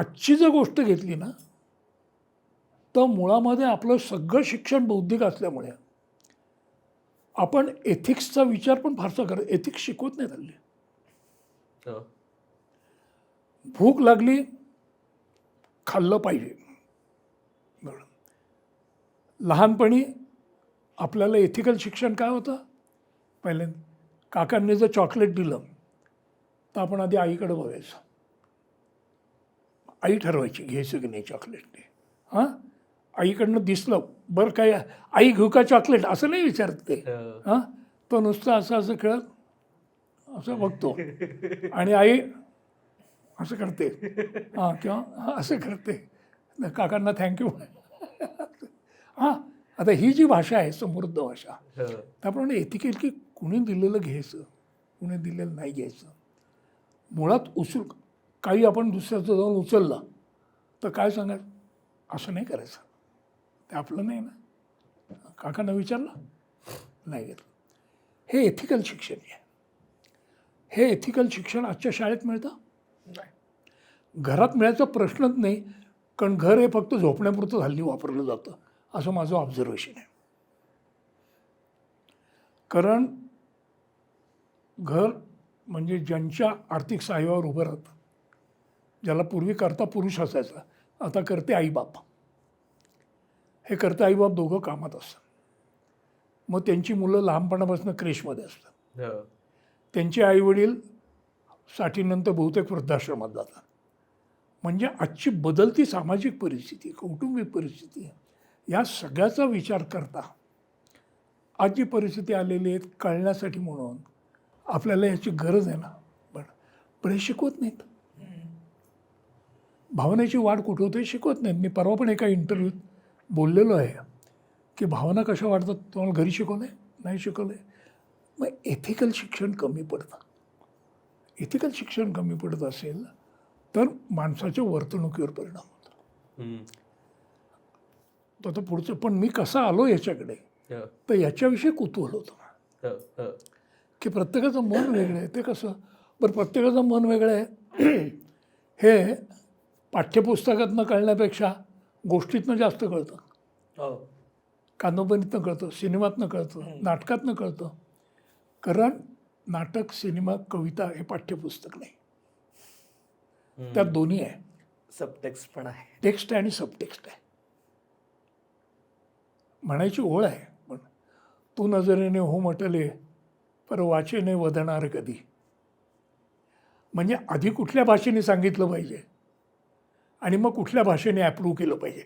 आजची जर गोष्ट घेतली ना तर मुळामध्ये आपलं सगळं शिक्षण बौद्धिक असल्यामुळे आपण एथिक्सचा विचार पण फारसा करत एथिक्स शिकवत नाही हल्ली हो. भूक लागली खाल्लं पाहिजे बरं. लहानपणी आपल्याला एथिकल शिक्षण काय होतं पहिल्यांदा काकांनी जर चॉकलेट दिलं तर आपण आधी आईकडे बघायचं आई ठरवायची घ्यायचं की नाही चॉकलेट ते? हां? आईकडनं दिसलं बरं काय आई घेऊ का चॉकलेट असं नाही विचारत ते. हो. हां? तो नुसतं असं असं खेळत असं बघतो. आणि आई असं करते. हां किंवा असं करते. न काकांना थँक्यू हां आता ही जी भाषा आहे समृद्ध भाषा हो. त्याप्रमाणे एथिकेल की कुणी दिलेलं घ्यायचं कुणी दिलेलं नाही घ्यायचं. मुळात उचल काही आपण दुसऱ्याचं जाऊन उचललं तर काय सांगायचं? असं नाही करायचं. ते आपलं नाही ना. काकांना विचारलं नाही घेतलं. हे एथिकल शिक्षण आहे. हे एथिकल शिक्षण आजच्या शाळेत मिळतं? घरात मिळायचा प्रश्नच नाही कारण घर हे फक्त झोपण्यापुरतं हल्ली वापरलं जातं असं माझं ऑब्झर्वेशन आहे. कारण घर म्हणजे ज्यांच्या आर्थिक सहाय्यावर उभं राहतं ज्याला पूर्वी करता पुरुष असायचा आता करते आईबाप. हे करते आईबाप दोघं कामात असतात. मग त्यांची मुलं लहानपणापासून क्रेशमध्ये असतात. हो. त्यांचे आईवडील साठीनंतर बहुतेक वृद्धाश्रमात जातात. म्हणजे आजची बदलती सामाजिक परिस्थिती कौटुंबिक परिस्थिती या सगळ्याचा विचार करता आज जी परिस्थिती आलेली आहे कळण्यासाठी म्हणून आपल्याला याची गरज आहे ना? पण पण हे शिकवत नाहीत. भावनेची वाढ कुठं होते शिकवत नाहीत. मी परवा पण एका इंटरव्ह्यूत बोललेलो आहे की भावना कशा वाढतात तुम्हाला घरी शिकवलं नाही शिकवलं आहे मग एथिकल शिक्षण कमी पडतं. एथिकल शिक्षण कमी पडत असेल तर माणसाच्या वर्तणुकीवर परिणाम होतो. तर आता पुढचं पण मी कसा आलो याच्याकडे. तर याच्याविषयी कुतूहल होतं. की प्रत्येकाचं मन वेगळं आहे. ते कसं? बरं प्रत्येकाचं मन वेगळं आहे. हे पाठ्यपुस्तकातनं कळण्यापेक्षा गोष्टीतनं जास्त कळतं. हो. कादंबरीतनं कळतं सिनेमातनं कळतं नाटकातनं कळतं. कारण नाटक सिनेमा कविता हे पाठ्यपुस्तक नाही. त्यात दोन्ही आहे. सबटेक्स्ट पण आहे. टेक्स्ट आहे आणि सबटेक्स्ट आहे. म्हणायची ओळ आहे पण तू नजरेने हो म्हटले पर वाचेने वदणार कधी? म्हणजे आधी कुठल्या भाषेने सांगितलं पाहिजे? आणि मग कुठल्या भाषेने ॲप्रूव्ह केलं पाहिजे.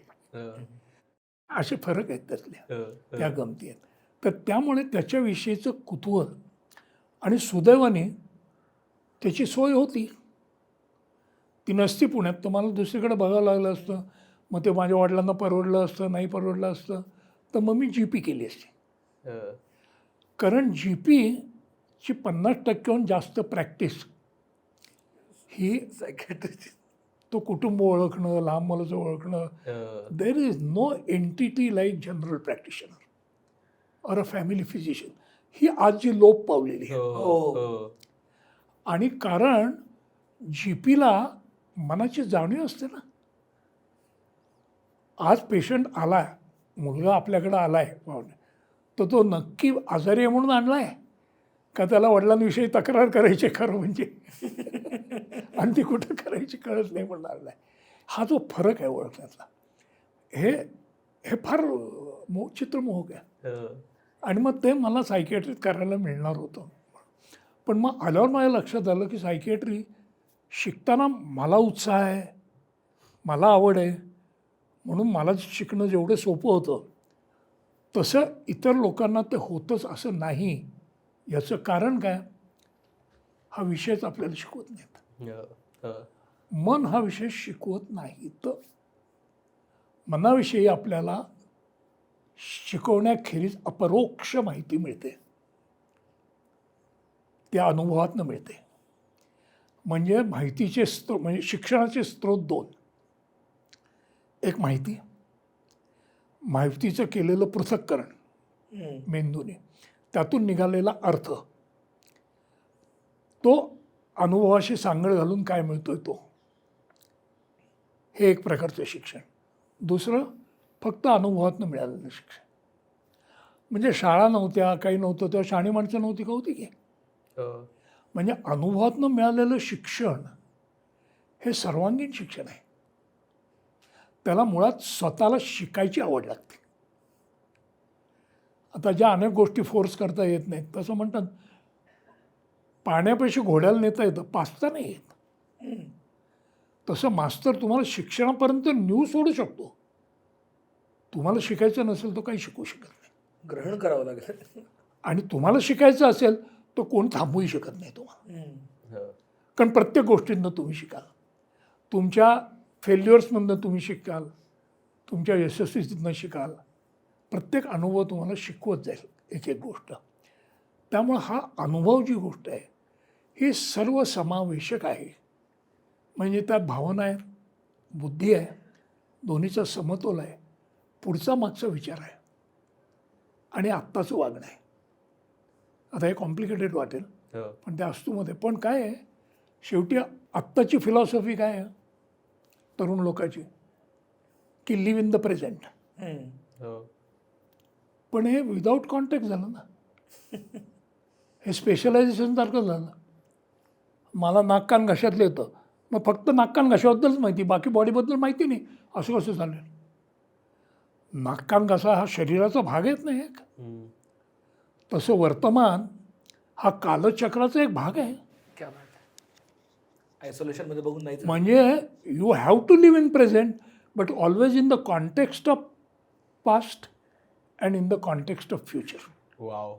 असे फरक आहेत त्यातले. हो. त्या गमती आहेत तर त्यामुळे त्याच्याविषयीचं कुतूहल आणि सुदैवाने त्याची सोय होती ती नसती पुण्यात तर मला दुसरीकडे बघावं लागलं असतं मग ते माझ्या वडिलांना परवडलं असतं नाही परवडलं असतं तर मग मी जी पी केली असती. कारण जी पीची पन्नास टक्क्याहून जास्त प्रॅक्टिस ही सायकॅट्रिस्ट तो कुटुंब ओळखणं लहान मुलाचं ओळखणं. हो. There is no entity like general practitioner or a family physician ही आज जी लोप पावलेली आहे. हो. हो. आणि कारण जी पीला मनाची जाणीव असते ना. आज पेशंट आलाय मुलगा आपल्याकडं आलाय पाहुणे. तर तो नक्की आजारी आहे म्हणून आणलाय. का त्याला वडिलांविषयी तक्रार करायची खरं म्हणजे? आणि ती कुठं करायची कळत नाही म्हणून आणलाय हा जो फरक आहे ओळखण्यातला हे हे फार मो चित्रमोहक आहे हो. आणि मग ते मला सायकॅट्रीत करायला मिळणार होतं पण मग आल्यावर माझ्या लक्षात आलं की सायकॅट्री शिकताना मला उत्साह आहे मला आवड आहे म्हणून मला शिकणं जेवढं सोपं होतं तसं इतर लोकांना ते होतंच असं नाही याचं कारण काय हा विषयच आपल्याला शिकवत नाहीत हो. हो. मन हा विषय शिकवत नाही तर मनाविषयी आपल्याला शिकवण्याखेरीज अपरोक्ष माहिती मिळते. त्या अनुभवातनं मिळते. म्हणजे माहितीचे स्त्रोत म्हणजे शिक्षणाचे स्त्रोत दोन. एक माहिती. माहितीचं केलेलं पृथक्करण मेंदूने. त्यातून निघालेला अर्थ. तो अनुभवाशी सांगड घालून काय मिळतोय तो? हे एक प्रकारचं शिक्षण. दुसरं फक्त अनुभवातनं मिळालेलं शिक्षण. म्हणजे शाळा नव्हत्या काही नव्हतं तेव्हा शाणी माणसं नव्हती का होती की? हो. म्हणजे अनुभवातनं मिळालेलं शिक्षण हे सर्वांगीण शिक्षण आहे. त्याला मुळात स्वतःला शिकायची आवड लागते. आता ज्या अनेक गोष्टी फोर्स करता येत नाहीत तसं म्हणतात पाण्यापेक्षा घोड्याला नेता येतं. पाचता नाही येत. तसं मास्तर तुम्हाला शिक्षणापर्यंत न्यू सोडू शकतो. तुम्हाला शिकायचं नसेल तर काही शिकू शकत नाही. ग्रहण करावं लागेल. आणि तुम्हाला शिकायचं असेल तर कोण थांबवूही शकत नाही तुम्हाला. कारण प्रत्येक गोष्टींना तुम्ही शिकाल. तुमच्या फेल्युअर्समधनं तुम्ही शिकाल. तुमच्या यशस्वीतनं शिकाल. प्रत्येक अनुभव तुम्हाला शिकवत जाईल. एक एक गोष्ट. त्यामुळं हा अनुभव जी गोष्ट आहे ही सर्व समावेशक आहे. म्हणजे त्यात भावना आहे बुद्धी आहे दोन्हीचा समतोल आहे. पुढचा मागचा विचार आहे. आणि आत्ताचं वागणं आहे. आता हे कॉम्प्लिकेटेड वाटेल हो. पण त्या अस्तूमध्ये पण काय आहे शेवटी आत्ताची फिलॉसॉफी काय आहे तरुण लोकांची? की लिव्ह इन द प्रेझेंट. हो. पण हे विदाऊट कॉन्टॅक्ट झालं ना. हे स्पेशलायझेशन सारखं झालं. मला नाक कान घशातलं येतं. मग फक्त नाक कान घशाबद्दलच माहिती बाकी बॉडीबद्दल माहिती नाही. असं कसं झालं नाक कान घसा हा शरीराचा भाग येत नाही एक. तसं वर्तमान हा कालचक्राचा एक भाग आहे. क्या बात आहे. आयसोलेशनमध्ये बघून नाही म्हणजे you have to live in present but always in the context of past and in the context of future wow